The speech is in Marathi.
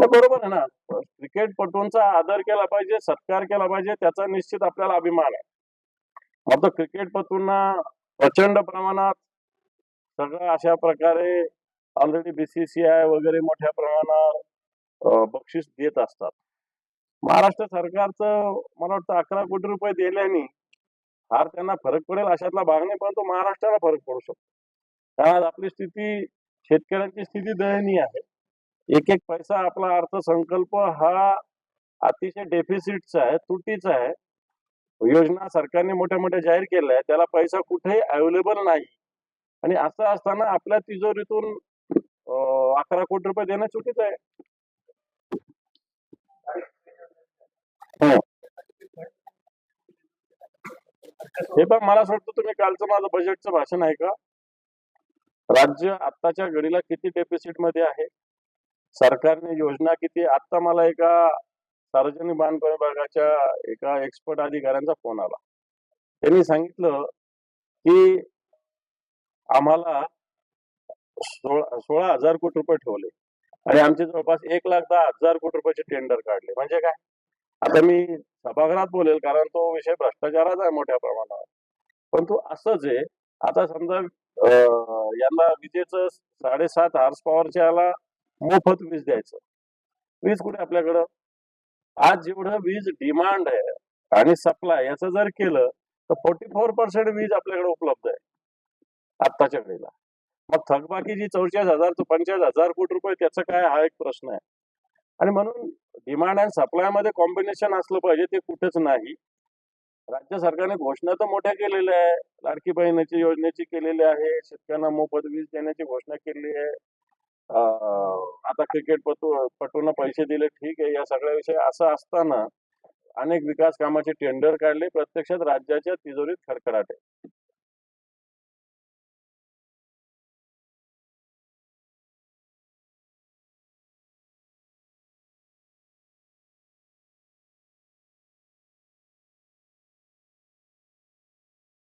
तर बरोबर आहे ना. क्रिकेटपटूंचा आदर केला पाहिजे सत्कार केला पाहिजे त्याचा निश्चित आपल्याला अभिमान आहे. आता क्रिकेटपटूंना प्रचंड प्रमाणात सगळं अशा प्रकारे ऑलरेडी बीसीसीआय वगैरे मोठ्या प्रमाणावर बक्षीस देत असतात. महाराष्ट्र सरकारचं मला वाटतं अकरा कोटी रुपये दिल्याने फार त्यांना फरक पडेल अशातला भाग नाही परंतु महाराष्ट्राला फरक पडू शकतो. कारण आपली स्थिती शेतकऱ्यांची स्थिती दयनीय आहे. एक एक पैसा आपला अर्थसंकल्प हा अतिशय डेफिसिटचा आहे तुटीचा आहे. योजना सरकारने मोठ्या मोठ्या जाहीर केल्या आहेत. त्याला पैसा कुठेही अवेलेबल नाही. आणि असं असताना आपल्या तिजोरीतून अकरा कोटी रुपये देणं चुकीचं आहे. हो. हे. पण मला असं वाटतं तुम्ही कालचं माझं बजेटचं भाषण आहे का राज्य आत्ताच्या घडीला किती डेफिसिटमध्ये आहे? सरकारने योजना किती? आता मला एका सार्वजनिक बांधकाम विभागाच्या एका एक्सपर्ट अधिकाऱ्यांचा फोन आला. त्यांनी सांगितलं की आम्हाला सोळा सोळा हजार कोटी रुपये ठेवले. आणि आमचे जवळपास एक लाख दहा हजार कोटी रुपयाचे टेंडर काढले. म्हणजे काय? आता मी सभागृहात बोलेल कारण तो विषय भ्रष्टाचाराचा आहे मोठ्या प्रमाणावर. परंतु असंच आहे आता समजा यांना विजेचं साडेसात हॉर्स पॉवरच्या याला मोफत वीज द्यायचं. वीज कुठे आपल्याकडं? आज जेवढं वीज डिमांड आहे आणि सप्लाय याचं जर केलं तर फोर्टी फोर पर्सेंट वीज आपल्याकडे उपलब्ध आहे. आत्ताच्या वेळेला मग थकबाकी जी चौचाळीस हजार ते पंचेचाळीस हजार कोटी रुपये त्याचं काय हा एक प्रश्न आहे. आणि म्हणून डिमांड आणि सप्लायमध्ये कॉम्बिनेशन असलं पाहिजे ते कुठेच नाही. राज्य सरकारने घोषणा तर मोठ्या केलेल्या आहे. लाडकी बहिणीची योजनेची केलेली आहे. शेतकऱ्यांना मोफत वीज देण्याची घोषणा केली आहे. आता क्रिकेट पटू पटून पैसे दिले ठीक आहे या सगळ्या विषय असं असताना अनेक विकास कामाचे टेंडर काढले प्रत्यक्षात राज्याच्या तिजोरीत खडखडाट. आहे